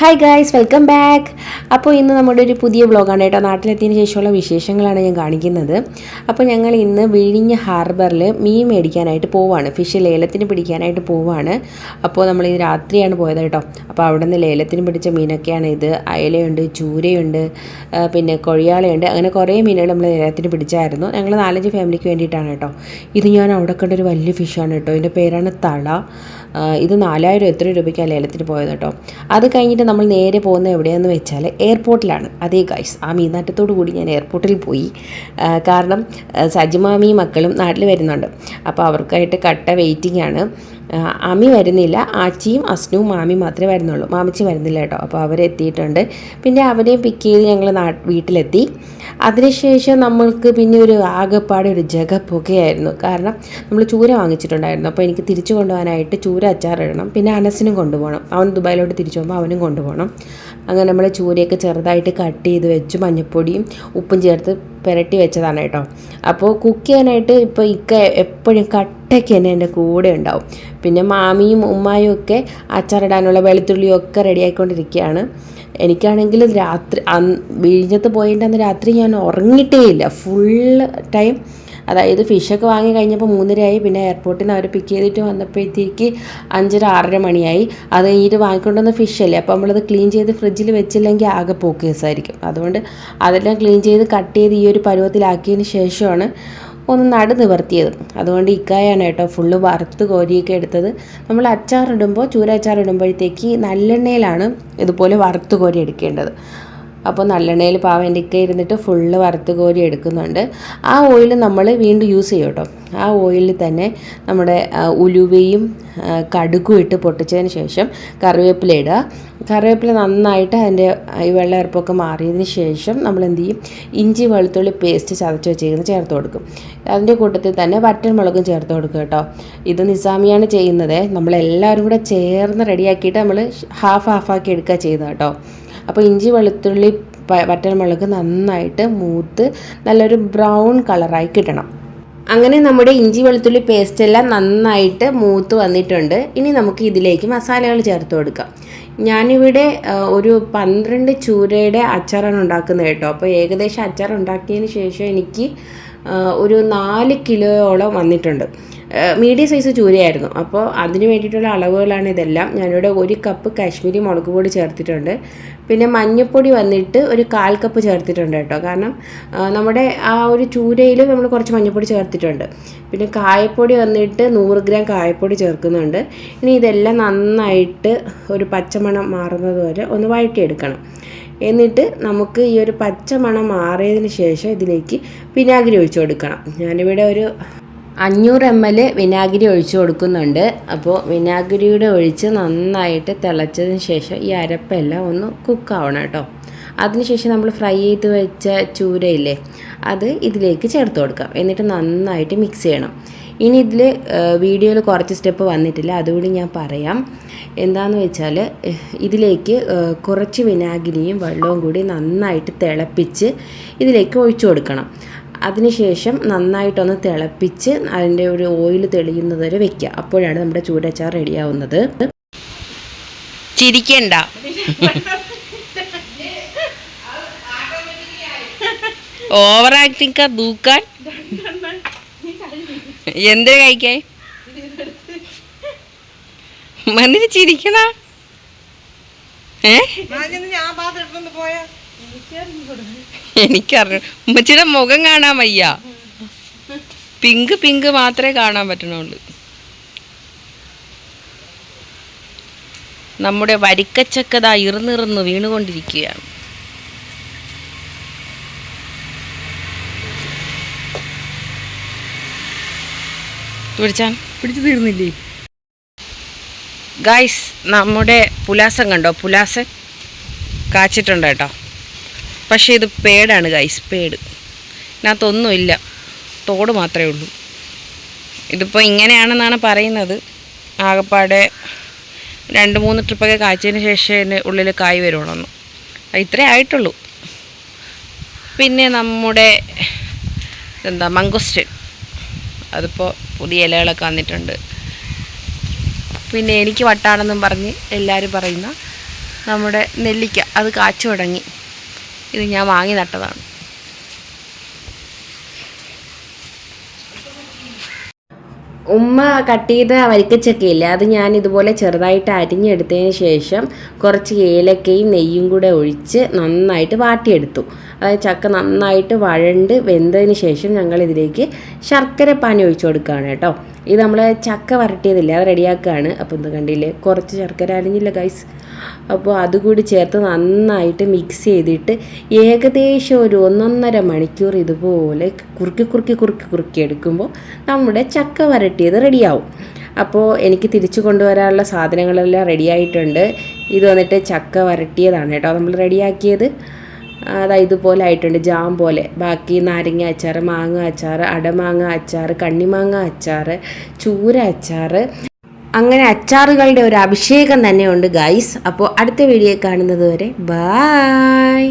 Hi guys welcome back അപ്പോൾ ഇന്ന് നമ്മുടെ ഒരു പുതിയ വ്ളോഗാണ് കേട്ടോ. നാട്ടിലെത്തിയതിന് ശേഷമുള്ള വിശേഷങ്ങളാണ് ഞാൻ കാണിക്കുന്നത്. അപ്പോൾ ഞങ്ങൾ ഇന്ന് വിഴിഞ്ഞ ഹാർബറിൽ മീൻ മേടിക്കാനായിട്ട് പോവാണ്. ഫിഷ് ലേലത്തിന് പിടിക്കാനായിട്ട് പോവാണ്. അപ്പോൾ നമ്മൾ ഇന്ന് രാത്രിയാണ് പോയത് കേട്ടോ. അപ്പോൾ അവിടെ നിന്ന് ലേലത്തിന് പിടിച്ച മീനൊക്കെയാണ് ഇത്. അയലയുണ്ട് ചൂരയുണ്ട് പിന്നെ കൊഴിയാളയുണ്ട്. അങ്ങനെ കുറേ മീനുകൾ നമ്മൾ ലേലത്തിന് പിടിച്ചായിരുന്നു. ഞങ്ങൾ നാലഞ്ച് ഫാമിലിക്ക് വേണ്ടിയിട്ടാണ് കേട്ടോ. ഇത് ഞാൻ അവിടെ കണ്ടൊരു വലിയ ഫിഷാണ് കേട്ടോ. ഇതിന്റെ പേരാണ് തള. ഇത് നാലായിരം എത്ര രൂപയ്ക്കാണ് ലേലത്തിന് പോയത് കേട്ടോ. അത് കഴിഞ്ഞിട്ട് നമ്മൾ നേരെ പോകുന്നത് എവിടെയാണെന്ന് വെച്ചാൽ എയർപോർട്ടിലാണ്. അതേ ഗൈസ് ആ മീനാറ്റത്തോടു കൂടി ഞാൻ എയർപോർട്ടിൽ പോയി. കാരണം സജിമാമി മക്കളും നാട്ടിൽ വരുന്നുണ്ട്. അപ്പോൾ അവർക്കായിട്ട് കട്ട വെയിറ്റിംഗ് ആണ്. അമ്മി വരുന്നില്ല ആച്ചിയും അസ്നുവും മാമി മാത്രമേ വരുന്നുള്ളൂ. മാമിച്ചി വരുന്നില്ല കേട്ടോ. അപ്പോൾ അവരെത്തിയിട്ടുണ്ട് പിന്നെ അവരെയും പിക്ക് ചെയ്ത് ഞങ്ങൾ വീട്ടിലെത്തി. അതിനുശേഷം നമ്മൾക്ക് പിന്നെ ഒരു ആകെപ്പാടെ ഒരു ജഗ പുകയായിരുന്നു കാരണം നമ്മൾ ചൂര വാങ്ങിച്ചിട്ടുണ്ടായിരുന്നു. അപ്പോൾ എനിക്ക് തിരിച്ചു കൊണ്ടുപോകാനായിട്ട് ചൂര അച്ചാറിടണം പിന്നെ അനസിനും കൊണ്ടുപോകണം. അവൻ ദുബായിലോട്ട് തിരിച്ചു പോകുമ്പോൾ അവനും കൊണ്ടുപോകണം. അങ്ങനെ നമ്മൾ ചൂരയൊക്കെ ചെറുതായിട്ട് കട്ട് ചെയ്ത് വെച്ച് മഞ്ഞൾപ്പൊടിയും ഉപ്പും ചേർത്ത് പുരട്ടി വെച്ചതാണ് കേട്ടോ. അപ്പോൾ കുക്ക് ചെയ്യാനായിട്ട് ഇപ്പോൾ ഇക്ക എപ്പോഴും കട്ടയ്ക്ക് തന്നെ എന്റെ കൂടെ ഉണ്ടാവും. പിന്നെ മാമിയും ഉമ്മായും ഒക്കെ അച്ചാറിടാനുള്ള വെളുത്തുള്ളിയും ഒക്കെ റെഡിയായിക്കൊണ്ടിരിക്കുകയാണ് എനിക്കാണെങ്കിൽ രാത്രി വിഴിഞ്ഞത്ത് പോയിട്ട് അന്ന് രാത്രി ഞാൻ ഉറങ്ങിയിട്ടേ ഇല്ല. ഫുൾ ടൈം അതായത് ഫിഷൊക്കെ വാങ്ങി കഴിഞ്ഞപ്പോൾ മൂന്നരയായി. പിന്നെ എയർപോർട്ടിൽ നിന്ന് അവർ പിക്ക് ചെയ്തിട്ട് വന്നപ്പോഴത്തേക്ക് അഞ്ചര ആറര മണിയായി. അത് കഴിഞ്ഞിട്ട് വാങ്ങിക്കൊണ്ടുവന്ന ഫിഷല്ലേ അപ്പോൾ നമ്മളത് ക്ലീൻ ചെയ്ത് ഫ്രിഡ്ജിൽ വെച്ചില്ലെങ്കിൽ ആകെ പോക്കേസായിരിക്കും അതുകൊണ്ട് അതെല്ലാം ക്ലീൻ ചെയ്ത് കട്ട് ചെയ്ത് ഈ ഒരു പരുവത്തിലാക്കിയതിന് ശേഷമാണ് ഒന്ന് നടു നിവർത്തിയത്. അതുകൊണ്ട് ഇക്കായാണ് കേട്ടോ ഫുള്ള് വറുത്ത് കോരിയൊക്കെ എടുത്തത്. നമ്മൾ അച്ചാറിടുമ്പോൾ ചൂര അച്ചാറിടുമ്പോഴത്തേക്ക് നല്ലെണ്ണയിലാണ് ഇതുപോലെ വറുത്ത് കോരി എടുക്കേണ്ടത്. അപ്പോൾ നല്ലെണ്ണയിൽ പാവന്റെ ഇക്ക ഇരുന്നിട്ട് ഫുള്ള് വറുത്ത് കോരി എടുക്കുന്നുണ്ട്. ആ ഓയിൽ നമ്മൾ വീണ്ടും യൂസ് ചെയ്യും കേട്ടോ. ആ ഓയിലിൽ തന്നെ നമ്മുടെ ഉലുവയും കടുകും ഇട്ട് പൊട്ടിച്ചതിന് ശേഷം കറിവേപ്പില ഇടുക. കറിവേപ്പില നന്നായിട്ട് അതിന്റെ ഈ വെള്ളയർപ്പൊക്കെ മാറിയതിന് ശേഷം നമ്മൾ എന്ത് ചെയ്യും? ഇഞ്ചി വെളുത്തുള്ളി പേസ്റ്റ് ചതച്ച് വെച്ചേക്കുന്നത് ചേർത്ത് കൊടുക്കും. അതിന്റെ കൂട്ടത്തിൽ തന്നെ വറ്റൻമുളകും ചേർത്ത് കൊടുക്കും കേട്ടോ. ഇത് നിസാമിയാണ് ചെയ്യുന്നത്. നമ്മളെല്ലാവരും കൂടെ ചേർന്ന് റെഡിയാക്കിയിട്ട് നമ്മൾ ഹാഫ് ഹാഫാക്കി എടുക്കുക ചെയ്യുന്നത് കേട്ടോ. അപ്പോൾ ഇഞ്ചി വെളുത്തുള്ളി വറ്റൽമുളക് നന്നായിട്ട് മൂത്ത് നല്ലൊരു ബ്രൗൺ കളറായി കിട്ടണം. അങ്ങനെ നമ്മുടെ ഇഞ്ചി വെളുത്തുള്ളി പേസ്റ്റ് എല്ലാം നന്നായിട്ട് മൂത്ത് വന്നിട്ടുണ്ട്. ഇനി നമുക്ക് ഇതിലേക്ക് മസാലകൾ ചേർത്ത് കൊടുക്കാം. ഞാനിവിടെ ഒരു പന്ത്രണ്ട് ചൂരയുടെ അച്ചാറാണ് ഉണ്ടാക്കുന്നത് കേട്ടോ. അപ്പോൾ ഏകദേശം അച്ചാർ ഉണ്ടാക്കിയതിന് ശേഷം എനിക്ക് ഒരു നാല് കിലോയോളം വന്നിട്ടുണ്ട്. മീഡിയം സൈസ് ചൂരയായിരുന്നു. അപ്പോൾ അതിന് വേണ്ടിയിട്ടുള്ള അളവുകളാണ് ഇതെല്ലാം. ഞാനിവിടെ ഒരു കപ്പ് കാശ്മീരി മുളക് പൊടി ചേർത്തിട്ടുണ്ട്. പിന്നെ മഞ്ഞൾപ്പൊടി വന്നിട്ട് ഒരു കാൽ കപ്പ് ചേർത്തിട്ടുണ്ട് കേട്ടോ. കാരണം നമ്മുടെ ആ ഒരു ചൂരയിൽ നമ്മൾ കുറച്ച് മഞ്ഞൾപ്പൊടി ചേർത്തിട്ടുണ്ട്. പിന്നെ കായപ്പൊടി വന്നിട്ട് നൂറ് ഗ്രാം കായപ്പൊടി ചേർക്കുന്നുണ്ട്. ഇനി ഇതെല്ലാം നന്നായിട്ട് ഒരു പച്ചമണം മാറുന്നത് വരെ ഒന്ന് വഴറ്റിയെടുക്കണം. എന്നിട്ട് നമുക്ക് ഈ ഒരു പച്ചമണം മാറിയതിന് ശേഷം ഇതിലേക്ക് വിനാഗിരി ഒഴിച്ചു കൊടുക്കണം. ഞാനിവിടെ ഒരു അഞ്ഞൂറ് എം എൽ വിനാഗിരി ഒഴിച്ചു കൊടുക്കുന്നുണ്ട്. അപ്പോൾ വിനാഗിരിയുടെ ഒഴിച്ച് നന്നായിട്ട് തിളച്ചതിന് ശേഷം ഈ അരപ്പെല്ലാം ഒന്ന് കുക്കാവണം കേട്ടോ. അതിനുശേഷം നമ്മൾ ഫ്രൈ ചെയ്ത് വെച്ച ചൂരയില്ലേ അത് ഇതിലേക്ക് ചേർത്ത് കൊടുക്കാം. എന്നിട്ട് നന്നായിട്ട് മിക്സ് ചെയ്യണം. ഇനി ഇതിൽ വീഡിയോയിൽ കുറച്ച് സ്റ്റെപ്പ് വന്നിട്ടില്ല അതുകൂടി ഞാൻ പറയാം. എന്താണെന്ന് വെച്ചാൽ ഇതിലേക്ക് കുറച്ച് വിനാഗിരിയും വെള്ളവും കൂടി നന്നായിട്ട് തിളപ്പിച്ച് ഇതിലേക്ക് ഒഴിച്ചു കൊടുക്കണം. അതിനുശേഷം നന്നായിട്ടൊന്ന് തിളപ്പിച്ച് അതിന്റെ ഒരു ഓയിൽ തെളിയുന്നത് വരെ വെക്കുക. അപ്പോഴാണ് നമ്മുടെ ചൂടച്ചാർ റെഡിയാവുന്നത് ചിരിക്കണ്ട. ഓവർ ആക്ടിങ് ദൂക്കാൻ എന്ത് കഴിക്കാൻ? മന്നിന് ചിരിക്കണ? ഏ? ഞാൻ പാത്രം പോയാ. എനിക്കറിഞ്ഞു. ഉമ്മച്ചിയുടെ മുഖം കാണാൻ വയ്യ. പിങ്ക് പിങ്ക് മാത്രമേ കാണാൻ പറ്റണുള്ളൂ. നമ്മുടെ വരിക്കച്ചക്കത ഇറുന്നിറുന്ന് വീണുകൊണ്ടിരിക്കുകയാണ്. പിടിച്ചാൻ? പിടിച്ചു തീർന്നില്ലേ? ഗായ്സ് നമ്മുടെ പുലാസം കണ്ടോ? പുലാസൻ കാച്ചിട്ടുണ്ട് കേട്ടോ. പക്ഷേ ഇത് പേടാണ് ഗൈസ് പേട്. ഇതിനകത്തൊന്നുമില്ല തോട് മാത്രമേ ഉള്ളൂ. ഇതിപ്പോൾ ഇങ്ങനെയാണെന്നാണ് പറയുന്നത്. ആകപ്പാടെ രണ്ട് മൂന്ന് ട്രിപ്പൊക്കെ കാച്ചതിന് ശേഷം ഉള്ളിൽ കായ് വരുള്ളൂ ഇത്രേ ആയിട്ടുള്ളൂ. പിന്നെ നമ്മുടെ എന്താ മംഗോസ്റ്റൻ അതിപ്പോൾ പുതിയ ഇലകളൊക്കെ വന്നിട്ടുണ്ട്. പിന്നെ എനിക്ക് വട്ടാണെന്നും പറഞ്ഞ് എല്ലാവരും പറയുന്ന നമ്മുടെ നെല്ലിക്ക. അത് കാച്ചു തുടങ്ങി. ഇത് ഞാൻ വാങ്ങി നട്ടതാണ്. ഉമ്മ കട്ട് ചെയ്ത വരിക്കച്ചക്കയില്ല അത് ഞാൻ ഇതുപോലെ ചെറുതായിട്ട് അരിഞ്ഞെടുത്തതിന് ശേഷം കുറച്ച് ഏലക്കയും നെയ്യും കൂടെ ഒഴിച്ച് നന്നായിട്ട് വാട്ടിയെടുത്തു. അതായത് ചക്ക നന്നായിട്ട് വഴണ്ട് വെന്തതിന് ശേഷം ഞങ്ങൾ ഇതിലേക്ക് ശർക്കര പാനി ഒഴിച്ചു കൊടുക്കുകയാണ് കേട്ടോ. ഇത് നമ്മൾ ചക്ക വരട്ടിയതില്ല അത് റെഡിയാക്കുകയാണ്. അപ്പോൾ ഇത് കണ്ടില്ലേ കുറച്ച് ശർക്കര അരിഞ്ഞില്ല ഗൈസ് അപ്പോൾ അതുകൂടി ചേർത്ത് നന്നായിട്ട് മിക്സ് ചെയ്തിട്ട് ഏകദേശം ഒരു ഒന്നൊന്നര മണിക്കൂർ ഇതുപോലെ കുറുക്കി കുറുക്കി കുറുക്കി കുറുക്കി എടുക്കുമ്പോൾ നമ്മുടെ ചക്ക വരട്ടിയത് റെഡിയാവും. അപ്പോൾ എനിക്ക് തിരിച്ചു കൊണ്ടുവരാനുള്ള സാധനങ്ങളെല്ലാം റെഡിയായിട്ടുണ്ട്. ഇത് വന്നിട്ട് ചക്ക വരട്ടിയതാണ് കേട്ടോ നമ്മൾ റെഡിയാക്കിയത്. അതായത് ഇതുപോലെ ആയിട്ടുണ്ട് ജാം പോലെ. ബാക്കി നാരങ്ങ അച്ചാർ മാങ്ങ അച്ചാർ അടമാങ്ങ അച്ചാർ കണ്ണിമാങ്ങ അച്ചാർ ചൂര അച്ചാർ. അങ്ങനെ അച്ചാറുകളുടെ ഒരു അഭിഷേകം തന്നെയുണ്ട് ഗൈസ് അപ്പോൾ അടുത്ത വീഡിയോ കാണുന്നത് വരെ ബായ്